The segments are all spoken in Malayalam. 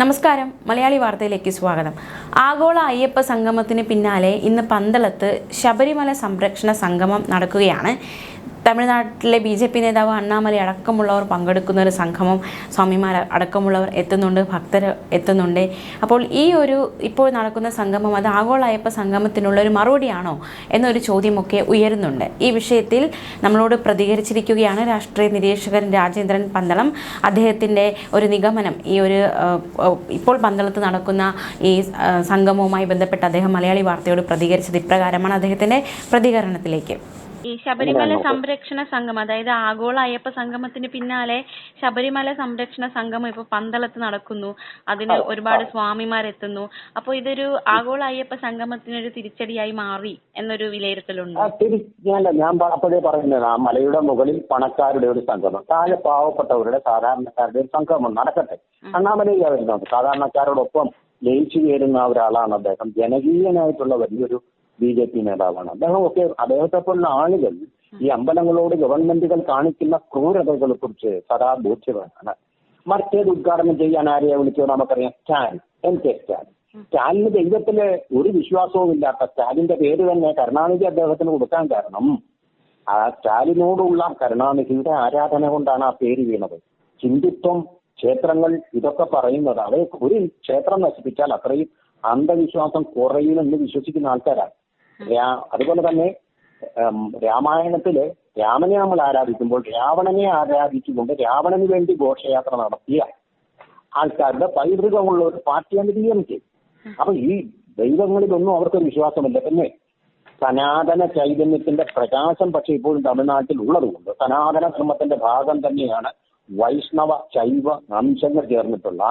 നമസ്കാരം. മലയാളി വാർത്തയിലേക്ക് സ്വാഗതം. ആഗോള അയ്യപ്പ സംഗമത്തിന് പിന്നാലെ ഇന്ന് പന്തളത്ത് ശബരിമല സംരക്ഷണ സംഗമം നടക്കുകയാണ്. തമിഴ്നാട്ടിലെ ബി ജെ പി നേതാവ് അണ്ണാമലൈ അടക്കമുള്ളവർ പങ്കെടുക്കുന്ന ഒരു സംഗമം സ്വാമിമാർ അടക്കമുള്ളവർ എത്തുന്നുണ്ട് ഭക്തർ എത്തുന്നുണ്ട്. അപ്പോൾ ഈ ഒരു ഇപ്പോൾ നടക്കുന്ന സംഗമം അത് ആഗോള അയ്യപ്പ സംഗമത്തിനുള്ള ഒരു മറുപടിയാണോ എന്നൊരു ചോദ്യമൊക്കെ ഉയരുന്നുണ്ട്. ഈ വിഷയത്തിൽ നമ്മളോട് പ്രതികരിച്ചിരിക്കുകയാണ് രാഷ്ട്രീയ നിരീക്ഷകൻ രാജേന്ദ്രൻ പന്തളം. അദ്ദേഹത്തിന്റെ ഒരു നിഗമനം ഈ ഒരു ഇപ്പോൾ പന്തളത്ത് നടക്കുന്ന ഈ സംഗമവുമായി ബന്ധപ്പെട്ട് അദ്ദേഹം മലയാളി വാർത്തയോട് പ്രതികരിച്ചത് ഇപ്രകാരമാണ്. അദ്ദേഹത്തിന്റെ പ്രതികരണത്തിലേക്ക്. ഈ ശബരിമല സംരക്ഷണ സംഘം അതായത് ആഗോള അയ്യപ്പ സംഗമത്തിന് പിന്നാലെ ശബരിമല സംരക്ഷണ സംഗമം ഇപ്പൊ പന്തളത്ത് നടക്കുന്നു. അതിന് ഒരുപാട് സ്വാമിമാർ എത്തുന്നു അപ്പൊ ഇതൊരു ആഗോള അയ്യപ്പ സംഗമത്തിനൊരു തിരിച്ചടിയായി മാറി എന്നൊരു വിലയിരുത്തലുണ്ട്. തിരിച്ചല്ല ഞാൻ അപ്പോഴേ പറയുന്നത് ആ മലയുടെ മുകളിൽ പണക്കാരുടെ ഒരു സംഗമം താഴെ പാവപ്പെട്ടവരുടെ സാധാരണക്കാരുടെ ഒരു സംഗമം നടക്കട്ടെ. അണ്ണാമലയിൽ വരുന്നത് സാധാരണക്കാരോടൊപ്പം ലയിച്ചു ചേരുന്ന ഒരാളാണ് അദ്ദേഹം. ജനകീയനായിട്ടുള്ള വലിയൊരു ബി ജെ പി നേതാവാണ്. അദ്ദേഹം ഒക്കെ അദ്ദേഹത്തെ പോലുള്ള ആളുകൾ ഈ അമ്പലങ്ങളോട് ഗവൺമെന്റുകൾ കാണിക്കുന്ന ക്രൂരതകളെ കുറിച്ച് സദാ ബോധ്യവാനാണ്. മറ്റേത് ഉദ്ഘാടനം ചെയ്യാൻ ആരെയാ വിളിച്ചത് നമുക്കറിയാം? സ്റ്റാലിൻ. M K Stalin. സ്റ്റാലിന് ദൈവത്തിൽ ഒരു വിശ്വാസവും ഇല്ലാത്ത സ്റ്റാലിന്റെ പേര് തന്നെ കരുണാനിധി അദ്ദേഹത്തിന് കൊടുക്കാൻ കാരണം ആ സ്റ്റാലിനോടുള്ള കരുണാനിധിയുടെ ആരാധന കൊണ്ടാണ് ആ പേര് വീണത്. ഹിന്ദുത്വം ക്ഷേത്രങ്ങൾ ഇതൊക്കെ പറയുന്നത് അവയെ ഒരു ക്ഷേത്രം നശിപ്പിച്ചാൽ അത്രയും അന്ധവിശ്വാസം കുറയുമെന്ന് വിശ്വസിക്കുന്ന ആൾക്കാരാണ്. അതുപോലെ തന്നെ രാമായണത്തിൽ രാമനെ നമ്മൾ ആരാധിക്കുമ്പോൾ രാവണനെ ആരാധിച്ചുകൊണ്ട് രാവണന് വേണ്ടി ഘോഷയാത്ര നടത്തിയ ആൾക്കാരുടെ പൈതൃകമുള്ള ഒരു പാർട്ടിയാണ് ഡി എം കെ. അപ്പൊ ഈ ദൈവങ്ങളിലൊന്നും അവർക്കൊരു വിശ്വാസമില്ല പിന്നെ സനാതന ചൈതന്യത്തിന്റെ പ്രകാശം പക്ഷെ ഇപ്പോഴും തമിഴ്നാട്ടിൽ ഉള്ളതുകൊണ്ട് സനാതന ധർമ്മത്തിന്റെ ഭാഗം തന്നെയാണ് വൈഷ്ണവ ശൈവ അംശങ്ങൾ ചേർന്നിട്ടുള്ള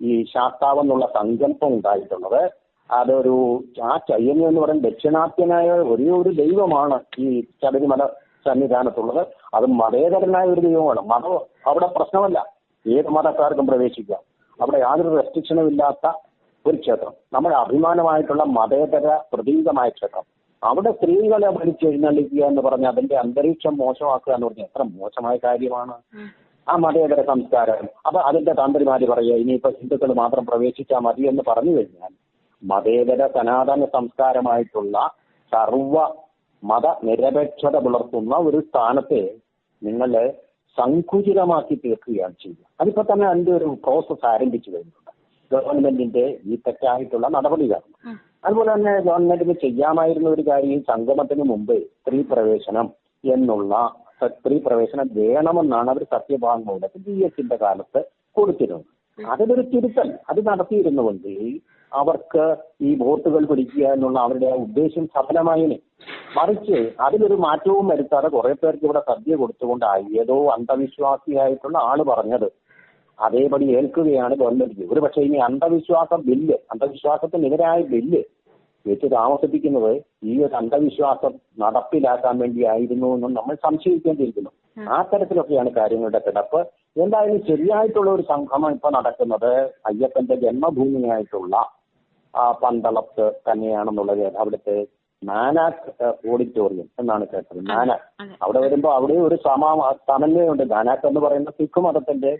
ഈ ശാസ്താവെന്നുള്ള സങ്കല്പം ഉണ്ടായിട്ടുള്ളത്. അതൊരു ആ ചൈതന്യം എന്ന് പറയുന്നത് ദക്ഷിണാത്യനായ ഒരേ ഒരു ദൈവമാണ് ഈ ശബരിമല സന്നിധാനത്തുള്ളത്. അത് മതേതരനായ ഒരു ദൈവമാണ്. മതം അവിടെ പ്രശ്നമല്ല. ഏത് മതക്കാർക്കും പ്രവേശിക്കാം. അവിടെ യാതൊരു റെസ്ട്രിക്ഷനും ഇല്ലാത്ത ഒരു ക്ഷേത്രം. നമ്മുടെ അഭിമാനമായിട്ടുള്ള മതേതര പ്രതീകമായ ക്ഷേത്രം. അവിടെ സ്ത്രീകളെ വലിച്ചെഴുന്നള്ളിക്കുക എന്ന് പറഞ്ഞ അതിന്റെ അന്തരീക്ഷം മോശമാക്കുക എന്ന് പറഞ്ഞാൽ എത്ര മോശമായ കാര്യമാണ്. ആ മതേതര സംസ്കാരം. അപ്പൊ അതിന്റെ തന്ത്രിമാര് പറയുക ഇനിയിപ്പോ ഹിന്ദുക്കൾ മാത്രം പ്രവേശിച്ചാൽ മതി എന്ന് പറഞ്ഞു കഴിഞ്ഞാൽ മതേതര സനാതന സംസ്കാരമായിട്ടുള്ള സർവ മത നിരപേക്ഷത പുലർത്തുന്ന ഒരു സ്ഥാനത്തെ നിങ്ങൾ സങ്കുചിതമാക്കി തീർക്കുകയാണ് ചെയ്യുക. അതിപ്പോ തന്നെ അതിന്റെ ഒരു പ്രോസസ് ആരംഭിച്ചു വരുന്നുണ്ട്. ഗവൺമെന്റിന്റെ ഈ തെറ്റായിട്ടുള്ള നടപടികൾ. അതുപോലെ തന്നെ ഗവൺമെന്റിന് ചെയ്യാമായിരുന്ന ഒരു കാര്യം സംഗമത്തിന് മുമ്പ് സ്ത്രീ പ്രവേശനം എന്നുള്ള സ്ത്രീ പ്രവേശനം വേണമെന്നാണ് അവർ സത്യഭാഗങ്ങളുടെ ബി എസിന്റെ കാലത്ത് കൊടുത്തിരുന്നത്. അതിലൊരു തിരുത്തൽ. അത് നടത്തിയിരുന്നുവെങ്കിൽ അവർക്ക് ഈ വോട്ടുകൾ പിടിക്കുക എന്നുള്ള അവരുടെ ആ ഉദ്ദേശം സഫലമായിന് മറിച്ച് അതിലൊരു മാറ്റവും വരുത്താതെ കുറെ പേർക്ക് ഇവിടെ സദ്യ കൊടുത്തുകൊണ്ടായി. ഏതോ അന്ധവിശ്വാസിയായിട്ടുള്ള ആൾ പറഞ്ഞത്. അതേപടി ഏൽക്കുകയാണ് ഗവൺമെന്റ്. ഒരു പക്ഷേ ഇനി അന്ധവിശ്വാസ ബില്ല് അന്ധവിശ്വാസത്തിനെതിരായ ബില്ല് വെച്ച് താമസിപ്പിക്കുന്നത് ഈ ഒരു അന്ധവിശ്വാസം നടപ്പിലാക്കാൻ വേണ്ടിയായിരുന്നു എന്നും നമ്മൾ സംശയിക്കേണ്ടിയിരിക്കുന്നു. ആ തരത്തിലൊക്കെയാണ് കാര്യങ്ങളുടെ കിടപ്പ്. എന്തായാലും ശരിയായിട്ടുള്ള ഒരു സംഗമം ഇപ്പൊ നടക്കുന്നത് അയ്യപ്പന്റെ ജന്മഭൂമിയായിട്ടുള്ള പന്തളത്ത് തന്നെയാണെന്നുള്ളത് അവിടുത്തെ മാനാക് ഓഡിറ്റോറിയം എന്നാണ് കേട്ടത്. മാനാക് അവിടെ വരുമ്പോ അവിടെ ഒരു സമ സമന്വയമുണ്ട്. മാനാക് എന്ന് പറയുന്ന സിഖ് മതത്തിന്റെ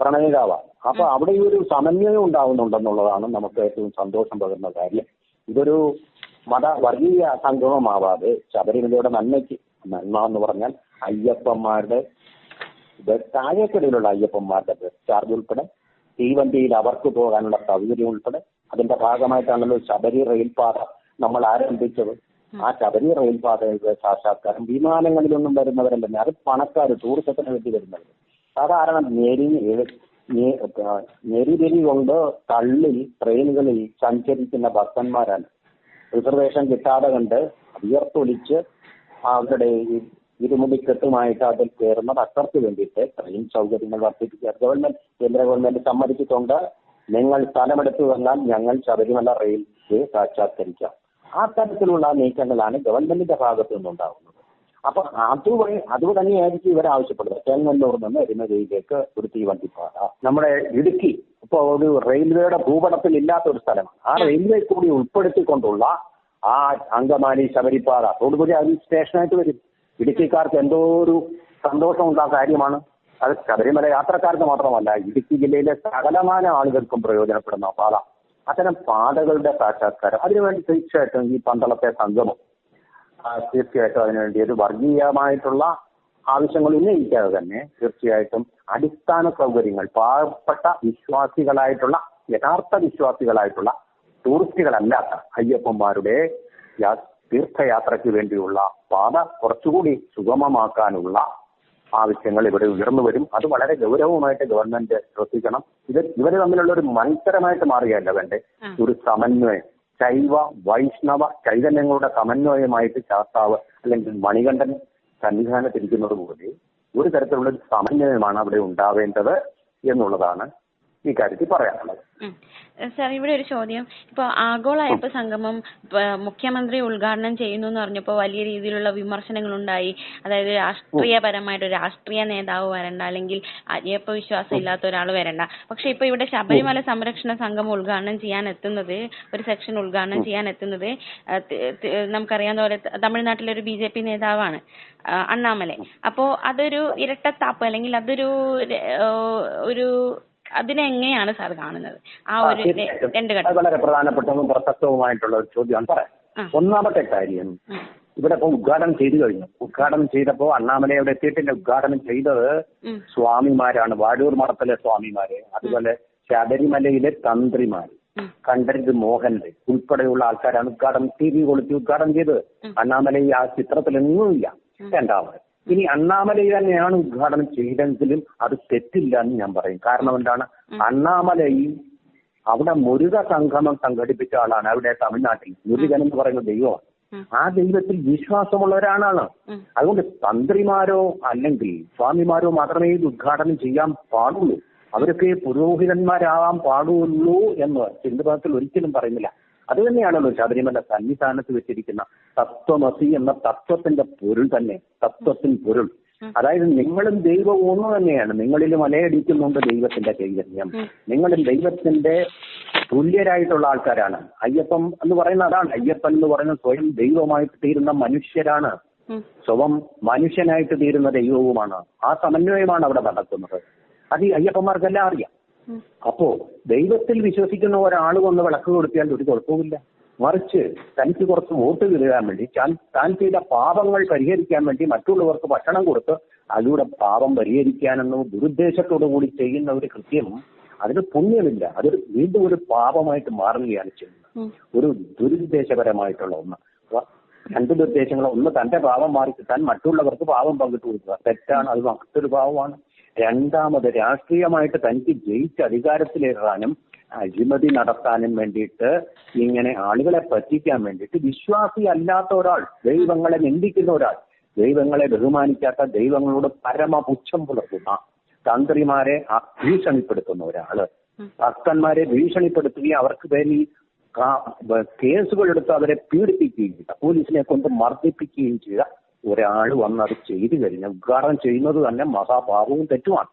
പ്രണയിതാവാണ്. അപ്പൊ അവിടെ ഈ ഒരു സമന്വയം ഉണ്ടാവുന്നുണ്ടെന്നുള്ളതാണ് നമുക്ക് ഏറ്റവും സന്തോഷം പകരുന്ന കാര്യം. ഇതൊരു മത വർഗീയ സംഗമമാവാതെ ശബരിമലയുടെ നന്മയ്ക്ക് നന്മ എന്ന് പറഞ്ഞാൽ അയ്യപ്പന്മാരുടെ താഴേക്കടയിലുള്ള അയ്യപ്പന്മാരുടെ ബസ് ചാർജ് ഉൾപ്പെടെ തീവണ്ടിയിൽ അവർക്ക് പോകാനുള്ള സൗകര്യം ഉൾപ്പെടെ അതിന്റെ ഭാഗമായിട്ടാണല്ലോ ശബരി റെയിൽപാത നമ്മൾ ആരംഭിച്ചത്. ആ ശബരി റെയിൽപാതയുടെ സാക്ഷാത്കാരം വിമാനങ്ങളിലൊന്നും വരുന്നവരല്ല അത് പണക്കാർ ടൂറിസത്തിന് വേണ്ടി വരുന്നവർ സാധാരണ നേരി ഞെരിതിരി കൊണ്ട് തള്ളിൽ ട്രെയിനുകളിൽ സഞ്ചരിക്കുന്ന ഭക്തന്മാരാണ്. റിസർവേഷൻ കിട്ടാതെ കണ്ട് വിയർത്തൊലിച്ച് അവരുടെ ഈ ഇരുമുടിക്കെട്ടുമായിട്ട് അതിൽ കയറുന്ന ഭക്തർക്ക് വേണ്ടിയിട്ട് ട്രെയിൻ സൗകര്യങ്ങൾ വർദ്ധിപ്പിക്കുക. ഗവൺമെന്റ് കേന്ദ്ര ഗവൺമെന്റ് സമ്മതിച്ചിട്ടുണ്ട്. നിങ്ങൾ സ്ഥലമെടുത്തു വന്നാൽ ഞങ്ങൾ ശബരിമല റെയിൽവേ സാക്ഷാത്കരിക്കാം. ആ തരത്തിലുള്ള നീക്കങ്ങളാണ് ഗവൺമെന്റിന്റെ ഭാഗത്തു നിന്നുണ്ടാകുന്നത്. അപ്പൊ അതുവഴി അത് തന്നെയായിരിക്കും ഇവർ ആവശ്യപ്പെടുന്നത്. ചെങ്ങന്നൂർ നിന്ന് എരുമകയിലേക്ക് ഒരു തീവണ്ടിപ്പാത നമ്മുടെ ഇടുക്കി ഇപ്പൊ ഒരു റെയിൽവേയുടെ ഭൂപടത്തിൽ ഇല്ലാത്ത ഒരു സ്ഥലമാണ്. ആ റെയിൽവേ കൂടി ഉൾപ്പെടുത്തിക്കൊണ്ടുള്ള ആ അങ്കമാലി ശബരിപ്പാത. തൊടുപുഴ അതിൽ സ്റ്റേഷനായിട്ട് വരും. ഇടുക്കിക്കാർക്ക് എന്തോ ഒരു സന്തോഷമുള്ള കാര്യമാണ്. അത് ശബരിമല യാത്രക്കാർക്ക് മാത്രമല്ല ഇടുക്കി ജില്ലയിലെ സകലമാന ആളുകൾക്കും പ്രയോജനപ്പെടുന്ന പാത. അത്തരം പാതകളുടെ സാക്ഷാത്കാരം. അതിനുവേണ്ടി തീർച്ചയായിട്ടും ഈ പന്തളത്തെ സംഗമം തീർച്ചയായിട്ടും അതിനുവേണ്ടി ഒരു വർഗീയമായിട്ടുള്ള ആവശ്യങ്ങൾ ഉന്നയിക്കാതെ തന്നെ തീർച്ചയായിട്ടും അടിസ്ഥാന സൗകര്യങ്ങൾ പാവപ്പെട്ട വിശ്വാസികളായിട്ടുള്ള യഥാർത്ഥ വിശ്വാസികളായിട്ടുള്ള ടൂറിസ്റ്റുകളല്ലാത്ത അയ്യപ്പന്മാരുടെ തീർത്ഥയാത്രയ്ക്ക് വേണ്ടിയുള്ള പാത കുറച്ചുകൂടി സുഗമമാക്കാനുള്ള ആവശ്യങ്ങൾ ഇവിടെ ഉയർന്നു വരും. അത് വളരെ ഗൗരവമായിട്ട് ഗവൺമെന്റ് ശ്രദ്ധിക്കണം. ഇത് ഇവർ തമ്മിലുള്ള ഒരു മത്സരമായിട്ട് മാറിയല്ല വേണ്ടേ. ഒരു സമന്വയം ശൈവ വൈഷ്ണവ ചൈതന്യങ്ങളുടെ സമന്വയമായിട്ട് ശാസ്താവ് അല്ലെങ്കിൽ മണികണ്ഠൻ സന്നിധാനത്തിരിക്കുന്നത് പോലെ ഒരു തരത്തിലുള്ള ഒരു സമന്വയമാണ് അവിടെ ഉണ്ടാവേണ്ടത് എന്നുള്ളതാണ് ഈ കാര്യത്തിൽ പറയാനുള്ളത്. സാർ ഇവിടെ ഒരു ചോദ്യം. ഇപ്പൊ ആഗോള അയ്യപ്പ സംഗമം മുഖ്യമന്ത്രി ഉദ്ഘാടനം ചെയ്യുന്നു എന്ന് പറഞ്ഞപ്പോൾ വലിയ രീതിയിലുള്ള വിമർശനങ്ങൾ ഉണ്ടായി അതായത് രാഷ്ട്രീയപരമായിട്ട് ഒരു രാഷ്ട്രീയ നേതാവ് വരണ്ട അല്ലെങ്കിൽ അയ്യപ്പ വിശ്വാസം ഇല്ലാത്ത ഒരാൾ വരണ്ട. പക്ഷെ ഇപ്പൊ ഇവിടെ ശബരിമല സംരക്ഷണ സംഘം ഉദ്ഘാടനം ചെയ്യാൻ എത്തുന്നത് ഒരു സെക്ഷൻ ഉദ്ഘാടനം ചെയ്യാൻ എത്തുന്നത് നമുക്കറിയാവുന്ന പോലെ തമിഴ്നാട്ടിലെ ഒരു ബി ജെ പി നേതാവാണ് അണ്ണാമലൈ. അപ്പോ അതൊരു ഇരട്ടത്താപ്പ് അല്ലെങ്കിൽ അതൊരു ഒരു അതിനെ എങ്ങനെയാണ് സാർ കാണുന്നത്? ആ ഒരു. രണ്ട് അത് ഘട്ടം വളരെ പ്രധാനപ്പെട്ടതും പ്രസക്തവുമായിട്ടുള്ള ഒരു ചോദ്യമാണ്. പറയാം ഒന്നാമത്തെ കാര്യം ഇവിടെ ഇപ്പൊ ഉദ്ഘാടനം ചെയ്തു കഴിഞ്ഞു. ഉദ്ഘാടനം അണ്ണാമലൈ അവിടെ എത്തിയിട്ടില്ല. ഉദ്ഘാടനം ചെയ്തത് സ്വാമിമാരാണ്. വാഴൂർ മഠത്തിലെ സ്വാമിമാര് അതുപോലെ ശബരിമലയിലെ തന്ത്രിമാര് ഉം. കണ്ഠരര് മോഹൻറെ ഉൾപ്പെടെയുള്ള ആൾക്കാരാണ് ഉദ്ഘാടനം ടി വി കൊളുത്തി ഉദ്ഘാടനം ചെയ്തത്. അണ്ണാമലൈ ആ ചിത്രത്തിലെങ്ങുമില്ല രണ്ടാമത് ഇനി അണ്ണാമലൈ തന്നെയാണ് ഉദ്ഘാടനം ചെയ്തെങ്കിലും അത് തെറ്റില്ല എന്ന് ഞാൻ പറയും. കാരണം എന്താണ്? അണ്ണാമലൈ അവിടെ മുരുക സംഗമം സംഘടിപ്പിച്ച ആളാണ്. അവിടെ തമിഴ്നാട്ടിൽ. മുരുകൻ എന്ന് പറയുന്ന ദൈവമാണ്. ആ ദൈവത്തിൽ വിശ്വാസമുള്ളവരാണ് ഒരാളാണ് അതുകൊണ്ട് തന്ത്രിമാരോ അല്ലെങ്കിൽ സ്വാമിമാരോ മാത്രമേ ഇത് ഉദ്ഘാടനം ചെയ്യാൻ പാടുള്ളൂ. അവരൊക്കെ പുരോഹിതന്മാരാവാൻ പാടുള്ളൂ എന്ന് ഹിന്ദുമതത്തിൽ ഒരിക്കലും പറയുന്നില്ല. അത് തന്നെയാണല്ലോ ശബരിമല സന്നിധാനത്ത് വെച്ചിരിക്കുന്ന തത്വമസി എന്ന തത്വത്തിന്റെ പൊരുൾ തന്നെ തത്വത്തിൻ പൊരുൾ. അതായത് നിങ്ങളും ദൈവവും ഒന്ന് തന്നെയാണ്. നിങ്ങളിലും അലയടിക്കുന്നുണ്ട് ദൈവത്തിന്റെ ചൈതന്യം. നിങ്ങളും ദൈവത്തിന്റെ തുല്യരായിട്ടുള്ള ആൾക്കാരാണ്. അയ്യപ്പം എന്ന് പറയുന്ന അതാണ്. അയ്യപ്പൻ എന്ന് പറയുന്ന സ്വയം ദൈവമായിട്ട് തീരുന്ന മനുഷ്യരാണ്. സ്വയം മനുഷ്യനായിട്ട് തീരുന്ന ദൈവവുമാണ്. ആ സമന്വയമാണ് അവിടെ നടക്കുന്നത്. അത് ഈ അയ്യപ്പന്മാർക്കെല്ലാം അറിയാം. അപ്പോ ദൈവത്തിൽ വിശ്വസിക്കുന്ന ഒരാൾ വന്ന് വിളക്ക് കൊടുത്തിയാൽ ഒരു കുഴപ്പമില്ല മറിച്ച് തനിക്ക് കുറച്ച് വോട്ട് കിട്ടാൻ വേണ്ടി താൻ താൻ ചെയ്ത പാപങ്ങൾ പരിഹരിക്കാൻ വേണ്ടി മറ്റുള്ളവർക്ക് ഭക്ഷണം കൊടുത്ത് അതിലൂടെ പാപം പരിഹരിക്കാനെന്ന ദുരുദ്ദേശത്തോടു കൂടി ചെയ്യുന്ന ഒരു കൃത്യം അതിന് പുണ്യമില്ല. അതൊരു വീണ്ടും ഒരു പാപമായിട്ട് മാറുകയാണ് ചെയ്യുന്നത്. ഒരു ദുരുദ്ദേശപരമായിട്ടുള്ള ഒന്ന്. രണ്ട് നിർദ്ദേശങ്ങൾ ഒന്ന് തന്റെ പാപം മാറി കിട്ടാൻ മറ്റുള്ളവർക്ക് പാപം പങ്കിട്ട് കൊടുക്കുക. തെറ്റാണ് അത് മറ്റൊരു പാവമാണ് രണ്ടാമത് രാഷ്ട്രീയമായിട്ട് തനിക്ക് ജയിച്ച് അധികാരത്തിലേറാനും അഴിമതി നടത്താനും വേണ്ടിയിട്ട് ഇങ്ങനെ ആളുകളെ പറ്റിക്കാൻ വേണ്ടിയിട്ട് വിശ്വാസി അല്ലാത്ത ഒരാൾ ദൈവങ്ങളെ നിന്ദിക്കുന്ന ഒരാൾ ദൈവങ്ങളെ ബഹുമാനിക്കാത്ത ദൈവങ്ങളോട് പരമപുച്ഛം പുലർത്തുന്ന തന്ത്രിമാരെ ഭീഷണിപ്പെടുത്തുന്ന ഒരാൾ. ഭക്തന്മാരെ ഭീഷണിപ്പെടുത്തുകയും അവർക്ക് പേരിൽ കേസുകൾ എടുത്ത് അവരെ പീഡിപ്പിക്കുകയും ചെയ്ത പോലീസിനെ കൊണ്ട് മർദ്ദിപ്പിക്കുകയും ചെയ്ത ഒരാൾ വന്ന് അത് ചെയ്തു കഴിഞ്ഞാൽ ഉദ്ഘാടനം ചെയ്യുന്നത് തന്നെ മഹാപാപവും തെറ്റുമാണ്.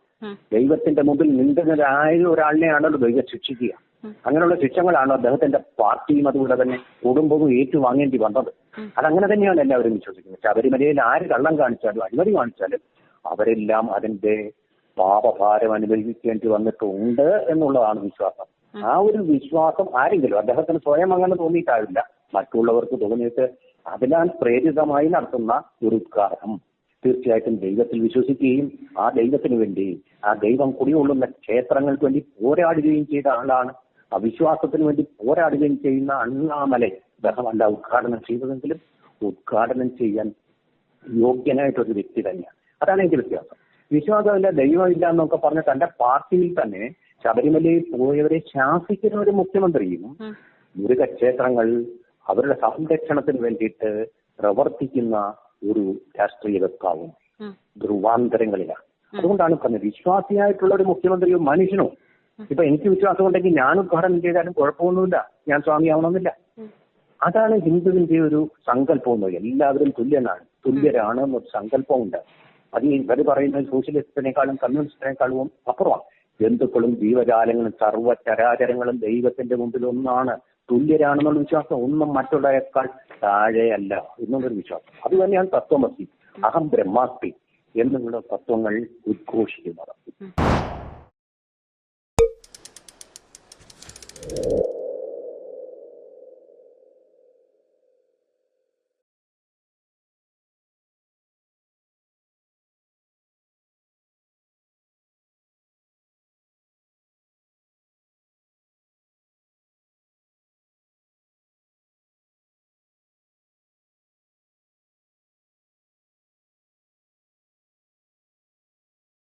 ദൈവത്തിന്റെ മുമ്പിൽ നിന്ദനായ ഒരാളിനെയാണല്ലോ ദൈവം ശിക്ഷിക്കുക. അങ്ങനെയുള്ള ശിക്ഷകളാണ് അദ്ദേഹത്തിന്റെ പാർട്ടിയും അതുപോലെ തന്നെ കുടുംബവും ഏറ്റുവാങ്ങേണ്ടി വന്നത്. അതങ്ങനെ തന്നെയാണ് എല്ലാവരും വിശ്വസിക്കുന്നത്. ശബരിമലയിൽ ആര് കള്ളം കാണിച്ചാലും അഴിമതി കാണിച്ചാലും അവരെല്ലാം അതിന്റെ പാപഭാരം അനുഭവിക്കേണ്ടി വന്നിട്ടുണ്ട് എന്നുള്ളതാണ് വിശ്വാസം. ആ ഒരു വിശ്വാസം ആരെങ്കിലും അദ്ദേഹത്തിന് സ്വയം അങ്ങനെ തോന്നിയിട്ടാവില്ല. മറ്റുള്ളവർക്ക് തോന്നിയിട്ട് അതിനാൽ പ്രേരിതമായി നടത്തുന്ന ഒരു ഉദ്ഘാടനം. തീർച്ചയായിട്ടും ദൈവത്തിൽ വിശ്വസിക്കുകയും ആ ദൈവത്തിന് വേണ്ടി ആ ദൈവം കുടികൊള്ളുന്ന ക്ഷേത്രങ്ങൾക്ക് വേണ്ടി പോരാടുകയും ചെയ്ത ആളാണ്. അവിശ്വാസത്തിന് വേണ്ടി പോരാടുകയും ചെയ്യുന്ന അണ്ണാമല ബഹമല്ല ഉദ്ഘാടനം ചെയ്തതെങ്കിലും ഉദ്ഘാടനം ചെയ്യാൻ യോഗ്യനായിട്ടൊരു വ്യക്തി തന്നെയാണ്. അതാണ് എനിക്ക് വ്യത്യാസം. വിശ്വാസമില്ല ദൈവമില്ല എന്നൊക്കെ പറഞ്ഞ തന്റെ പാർട്ടിയിൽ തന്നെ ശബരിമലയിൽ പോയവരെ ശാസിക്കുന്ന ഒരു മുഖ്യമന്ത്രിയും. മുരുകക്ഷേത്രങ്ങൾ അവരുടെ സംരക്ഷണത്തിന് വേണ്ടിയിട്ട് പ്രവർത്തിക്കുന്ന ഒരു രാഷ്ട്രീയ വക്താവും ഉം. ധ്രുവാന്തരങ്ങളിലാണ്. അതുകൊണ്ടാണ് പറഞ്ഞത് വിശ്വാസിയായിട്ടുള്ള ഒരു മുഖ്യമന്ത്രിയോ മനുഷ്യനോ. ഇപ്പൊ എനിക്ക് വിശ്വാസം ഉണ്ടെങ്കിൽ ഞാൻ ഉദ്ഘാടനം ചെയ്താലും കുഴപ്പമൊന്നുമില്ല. ഞാൻ സ്വാമിയാവണമെന്നില്ല. അതാണ് ഹിന്ദുവിന്റെ ഒരു സങ്കല്പം എല്ലാവരും തുല്യനാണ്. തുല്യരാണ് എന്നൊരു സങ്കല്പമുണ്ട്. അത് ഇവർ പറയുന്നത് സോഷ്യലിസ്റ്റിനേക്കാളും കമ്മ്യൂണിസ്റ്റിനേക്കാളും അപ്പുറമാണ്. ജന്തുക്കളും ജീവജാലങ്ങളും സർവചരാചരങ്ങളും ദൈവത്തിന്റെ മുമ്പിൽ ഒന്നാണ്. തുല്യരാണെന്നുള്ള വിശ്വാസം ഒന്നും മറ്റുള്ളവരെക്കാൾ താഴെയല്ല എന്നുള്ളൊരു വിശ്വാസം. അത് തന്നെയാണ് തത്വമസി അഹം ബ്രഹ്മാസ്മി എന്നുള്ള തത്വങ്ങൾ ഉദ്ഘോഷിക്കുന്നത്.